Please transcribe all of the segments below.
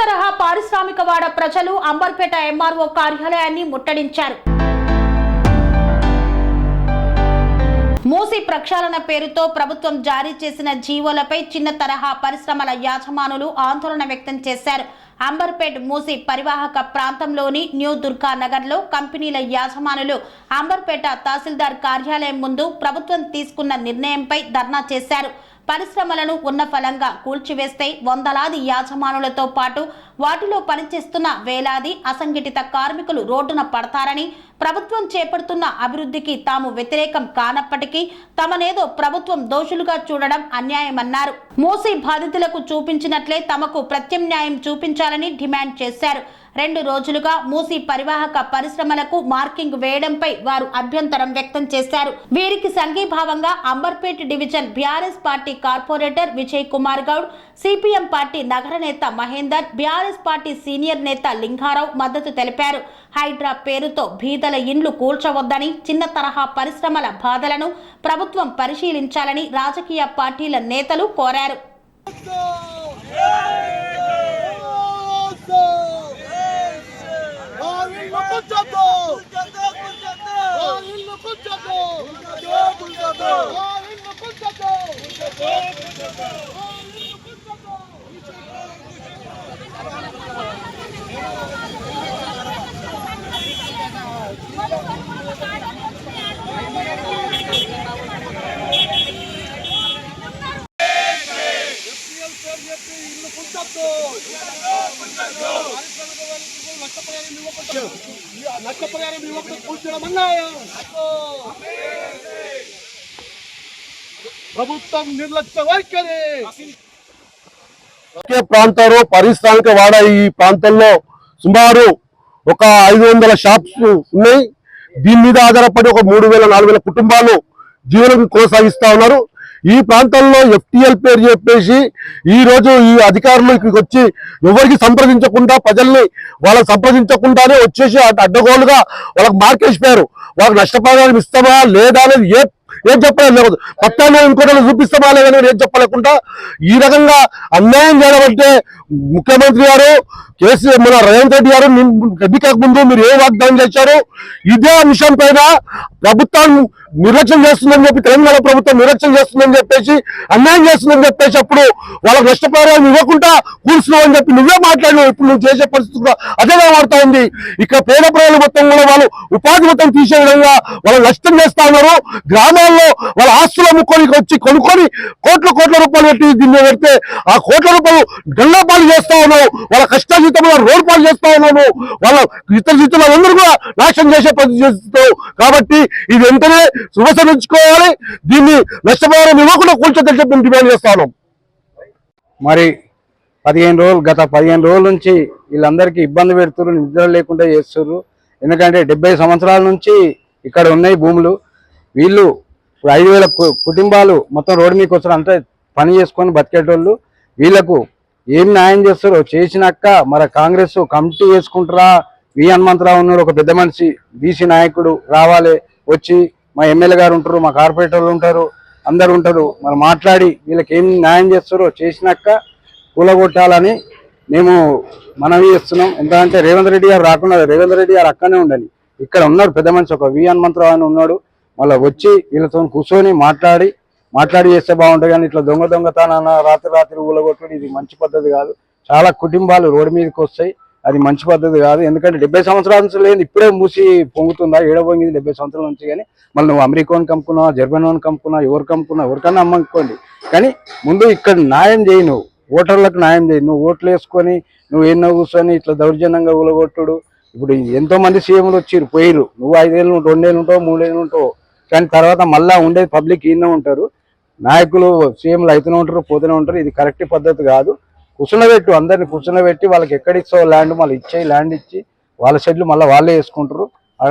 తరహా పారిశ్రామికవాడ ప్రజలు అంబర్పేట ఎంఆర్ఓ కార్యాలయాన్ని ముట్టడించారు. మూసి ప్రక్షాళన పేరుతో ప్రభుత్వం జారీ చేసిన జీవోలపై చిన్న తరహా పరిశ్రమల యాజమానులు ఆందోళన వ్యక్తం చేశారు. అంబర్పేట్ మూసి పరివాహక ప్రాంతంలోని న్యూ దుర్గా నగర్లో కంపెనీల యాజమానులు అంబర్పేట తహసీల్దార్ కార్యాలయం ముందు ప్రభుత్వం తీసుకున్న నిర్ణయంపై ధర్నా చేశారు. పరిశ్రమలను ఉన్న ఫలంగా కూల్చివేస్తే వందలాది యాజమానులతో పాటు వాటిలో పనిచేస్తున్న వేలాది అసంఘటిత కార్మికులు రోడ్డున పడతారని ప్రభుత్వం చేపడుతున్న అభివృద్ధికి తాము వ్యతిరేకం కానప్పటికీ తమనేదో ప్రభుత్వం దోషులుగా చూడడం అన్యాయమన్నారు. మూసీ బాధితులకు చూపించినట్లే తమకు ప్రత్యామ్నాయం చూపించాలని డిమాండ్ చేశారు. రెండు రోజులుగా మూసి పరివాహక పరిశ్రమలకు మార్కింగ్ వేయడంపై వారు అభ్యంతరం వ్యక్తం చేశారు. వీరికి సంఘీభావంగా Amberpet division BRS party corporator Vijay Kumar Goud CPM party నగర నేత మహేందర్ బీఆర్ఎస్ పార్టీ సీనియర్ నేత లింగారావు మద్దతు తెలిపారు. హైడ్రా పేరుతో బీదల ఇండ్లు కూల్చవద్దని చిన్న తరహా పరిశ్రమల బాధలను ప్రభుత్వం పరిశీలించాలని రాజకీయ పార్టీల నేతలు కోరారు. నష్టపరిహారం ఇవ్వకుండా కూర్చోడం అన్నాయం ప్రభుత్వం నిర్లక్ష్య వైఖరి. ప్రాంతాలు పారిశ్రామిక వాడ ఈ ప్రాంతంలో సుమారు ఒక ఐదు వందల షాప్స్ ఉన్నాయి. దీని మీద ఆధారపడి ఒక మూడు వేల నాలుగు వేల కుటుంబాలు జీవనం కొనసాగిస్తా ఉన్నారు. ఈ ప్రాంతంలో ఎఫ్టిఎల్ పేరు చెప్పేసి ఈ రోజు ఈ అధికారులు ఇక్కడికి వచ్చి ఎవరికి సంప్రదించకుండా ప్రజల్ని వాళ్ళకి సంప్రదించకుండానే వచ్చేసి అడ్డగోలుగా వాళ్ళకి మార్కేసిపోయారు వాళ్ళకి నష్టపరిహారం ఇస్తామా లేదా అనేది ఏ ఏం చెప్పలేదు లేదు పట్టాన్ని ఇంకోటి చూపిస్తామా లేదని ఏం చెప్పలేకుండా ఈ రకంగా అన్యాయం చేయడం అంటే ముఖ్యమంత్రి గారు కేసీఆర్ మన రేవంత్ రెడ్డి గారు నిన్- ఎన్నికకు ముందు మీరు ఏ వాగ్దానం చేశారు ఇదే అంశం పైన ప్రభుత్వం నిర్లక్ష్యం చేస్తుందని చెప్పి తెలంగాణ ప్రభుత్వం నిర్లక్ష్యం చేస్తుందని చెప్పేసి అన్యాయం చేస్తుందని చెప్పేసి అప్పుడు వాళ్ళకు నష్టపరిహారం ఇవ్వకుండా కూర్చున్నావు అని చెప్పి నువ్వే మాట్లాడినావు. ఇప్పుడు నువ్వు చేసే పరిస్థితి కూడా అదే కనబడతా ఉంది. ఇక్కడ పేద ప్రజలు మొత్తం కూడా వాళ్ళు ఉపాధి మొత్తం తీసే విధంగా వాళ్ళు నష్టం చేస్తా ఉన్నారు. గ్రామాల్లో వాళ్ళ ఆస్తులు అమ్ముకొని వచ్చి కొనుక్కొని కోట్ల కోట్ల రూపాయలు పెట్టి దీన్ని పెడితే ఆ కోట్ల రూపాయలు గల్లాపాలు చేస్తా ఉన్నావు వాళ్ళ జీవితంలో రోడ్ పాలు చేస్తా ఉన్నాము. వాళ్ళ ఇతర జీవితంలో అందరూ కూడా నాశనం చేసే పని చేస్తావు కాబట్టి ఇది వెంటనే శుభసరించుకోవాలి దీన్ని నష్టపరిహారం ఇవ్వకుండా కూర్చోదని చెప్పి డిమాండ్ చేస్తాను మరి పదిహేను రోజులు గత పదిహేను రోజుల నుంచి వీళ్ళందరికీ ఇబ్బంది పెడుతున్నారు నిద్ర లేకుండా చేస్తున్నారు. ఎందుకంటే డెబ్బై సంవత్సరాల నుంచి ఇక్కడ ఉన్నాయి భూములు. వీళ్ళు ఇప్పుడు ఐదు వేల కు- కుటుంబాలు మొత్తం రోడ్డు మీదకి వస్తారు అంతా పని చేసుకొని బతికేటోళ్ళు. వీళ్ళకు ఏం న్యాయం చేస్తారో చేసినాక మరి కాంగ్రెస్ కమిటీ వేసుకుంటారా? వి హనుమంతరావు ఉన్నాడు ఒక పెద్ద మనిషి బీసీ నాయకుడు రావాలి వచ్చి మా ఎమ్మెల్యే గారు ఉంటారు మా కార్పొరేటర్లు ఉంటారు అందరు ఉంటారు. మరి మాట్లాడి వీళ్ళకి ఏం న్యాయం చేస్తారో చేసినాక కూలగొట్టాలని మేము మనవి చేస్తున్నాం. ఎందుకంటే రేవంత్ రెడ్డి గారు రాకుండా రేవంత్ రెడ్డి గారు అక్కడనే ఉండాలి ఇక్కడ ఉన్నాడు పెద్ద మనిషి ఒక వి హనుమంతరావు అని ఉన్నాడు. మళ్ళీ వచ్చి వీళ్ళతో కూర్చొని మాట్లాడి మాట్లాడి చేస్తే బాగుంటుంది కానీ ఇట్లా దొంగ దొంగతనాన రాత్రి రాత్రి ఊలగొట్టుడు ఇది మంచి పద్ధతి కాదు. చాలా కుటుంబాలు రోడ్డు మీదకి వస్తాయి. అది మంచి పద్ధతి కాదు. ఎందుకంటే డెబ్బై సంవత్సరాల నుంచి లేదు ఇప్పుడే మూసి పొంగుతుందా ఏడ పొంగింది డెబ్బై సంవత్సరాల నుంచి కానీ మళ్ళీ నువ్వు అమెరికాని కమ్ముకున్నావు జర్మనీ కంపుకున్నా ఎవరు కంపుకున్నా ఎవరికన్నా అమ్మనుకోండి కానీ ముందు ఇక్కడ న్యాయం చేయి నువ్వు. ఓటర్లకు న్యాయం చేయి. నువ్వు ఓట్లు వేసుకొని నువ్వు ఎన్నో కూర్చొని ఇట్లా దౌర్జన్యంగా ఊలగొట్టుడు. ఇప్పుడు ఎంతో మంది సీఎంలు వచ్చిర్రు పోయిరు నువ్వు ఐదేళ్ళు ఉంటావు రెండేళ్ళు ఉంటావు మూడేళ్ళు ఉంటావు. కానీ తర్వాత మళ్ళా ఉండేది పబ్లిక్ ఈయన ఉంటారు. నాయకులు సీఎంలు అయితేనే ఉంటారు పోతూనే ఉంటారు. ఇది కరెక్ట్ పద్ధతి కాదు. కూర్చున్నబెట్టు అందరిని కూర్చునబెట్టి వాళ్ళకి ఎక్కడ ఇస్తావు ల్యాండ్ మళ్ళీ ఇచ్చే ల్యాండ్ ఇచ్చి వాళ్ళ షెడ్లు మళ్ళీ వాళ్ళే వేసుకుంటారు. ఆడ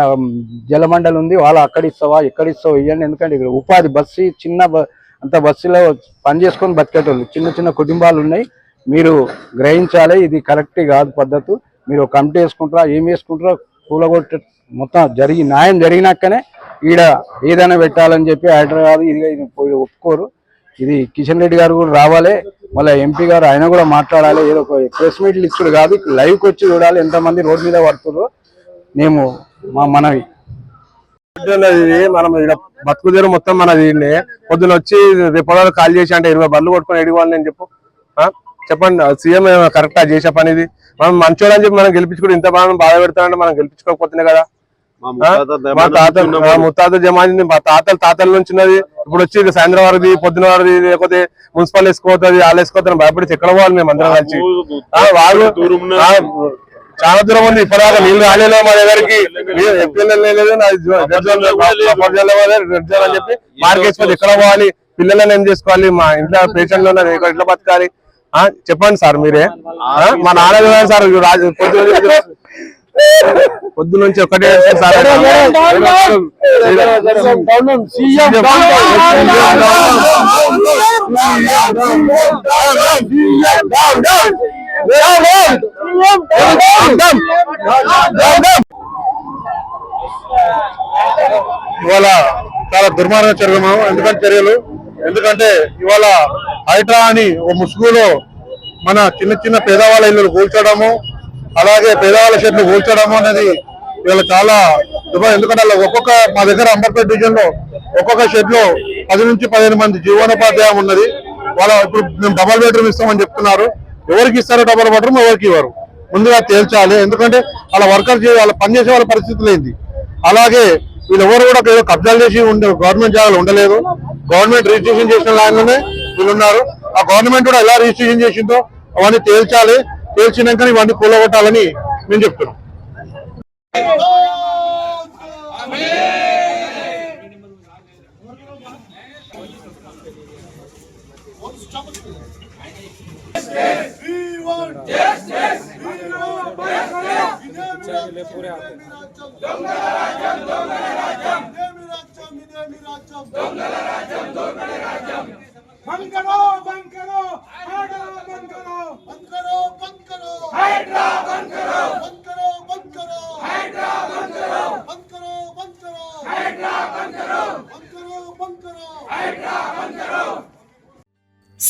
జలమండలి ఉంది వాళ్ళు అక్కడ ఇస్తావా ఎక్కడ ఇస్తావా ఇవ్వండి ఎందుకంటే ఇక్కడ ఉపాధి బస్సు చిన్న బ- అంత బస్సులో పని చేసుకొని బతికేటోళ్ళు చిన్న చిన్న కుటుంబాలు ఉన్నాయి. మీరు గ్రహించాలి ఇది కరెక్ట్ కాదు పద్ధతి. మీరు కమిటీ వేసుకుంటారా ఏం వేసుకుంటారో కూలగొట్ట మొత్తం జరిగి న్యాయం జరిగినాకనే ఈడ ఏదైనా పెట్టాలని చెప్పి హైదరాబాద్ ఇది ఇది ఒప్పుకోరు. ఇది కిషన్ రెడ్డి గారు కూడా రావాలి. మళ్ళీ ఎంపీ గారు ఆయన కూడా మాట్లాడాలి. ఏదో ఒక ప్రెస్ మీట్లు ఇచ్చుడు కాదు. లైవ్కి వచ్చి చూడాలి. ఎంతమంది రోడ్ మీద పడుతుర్రో. మేము మా మనవి. ఇది మనం ఈడ బతుకు తీరు మొత్తం మనది దీన్ని పొద్దున వచ్చి రేపు కాల్ చేసి అంటే ఇరవై బళ్ళు కొట్టుకొని ఎడిగోవాలి అని చెప్పు. చెప్పండి. సీఎం కరెక్ట్గా చేసే పని ఇది మనం మంచోడని చెప్పి మనం గెలిపించుకుంటే ఇంత బాగా బాధ పెడతామంటే మనం గెలిపించుకోకపోతున్నాయి కదా. మా తాత మా ముత్తాత జమాని మా తాతల తాతల నుంచి ఉన్నది. ఇప్పుడు వచ్చి సాయంత్రం వరది పొద్దున వరది లేకపోతే మున్సిపల్ వేసుకోతుంది వాళ్ళు వేసుకోవద్దని భయపడి ఎక్కడ పోవాలి మేము అందరం కలిసి? వాళ్ళు చాలా దూరం ఉంది ఇప్పటిదాకా నీళ్ళు రాలేదు మా దగ్గరికి అని చెప్పి మార్కేసుకోవాలి ఎక్కడ పోవాలి పిల్లలను ఏం చేసుకోవాలి మా ఇంట్లో పేషెంట్లు ఉన్నారు ఎట్లా బతకాలి చెప్పండి సార్ మీరే మా నాన్న సార్ పొద్దు నుంచి ఒకటే ఇవాళ చాలా దుర్మార్గ చర్యము ఎందుకంటే చర్యలు? ఎందుకంటే ఇవాళ హైడ్రా అని ఒక ముసుగులో మన చిన్న చిన్న పేదవాళ్ళ ఇల్లు కూల్చడము అలాగే పేదవాళ్ళ షర్ట్లు పోల్చడము అనేది వీళ్ళు చాలా దుబాయ్. ఎందుకంటే అలా ఒక్కొక్క మా దగ్గర అంబర్పేట డివిజన్లో ఒక్కొక్క షెడ్లో పది నుంచి పదిహేను మంది జీవనోపాధ్యాయం ఉన్నది. వాళ్ళ ఇప్పుడు మేము డబల్ బెడ్రూమ్ ఇస్తామని చెప్తున్నారు. ఎవరికి ఇస్తారో డబల్ బెడ్రూమ్ ఎవరికి ఇవ్వరు. ముందుగా తేల్చాలి. ఎందుకంటే వాళ్ళ వర్కర్ వాళ్ళ పనిచేసే వాళ్ళ పరిస్థితి ఏంది అలాగే వీళ్ళెవరు కూడా ఏదో కబ్జాలు చేసి ఉండే గవర్నమెంట్ జాగాలు ఉండలేదు. గవర్నమెంట్ రిజిస్ట్రేషన్ చేసిన లాగానే వీళ్ళు ఉన్నారు ఆ గవర్నమెంట్ కూడా ఎలా రిజిస్ట్రేషన్ చేసిందో అవన్నీ తేల్చాలి. తేల్చినాక ఇవన్నీ కూలగొట్టాలని మేము చెప్తున్నాం రాజ్యం? దొంగల రాజ్యం. దొంగల రాజ్యం. ఇదేమి రాజ్యం? ఇదేమి రాజ్యం? దొంగల రాజ్యం. దొంగల రాజ్యం. బంద్ కరో బంద్ కరో హైడ్రా బంద్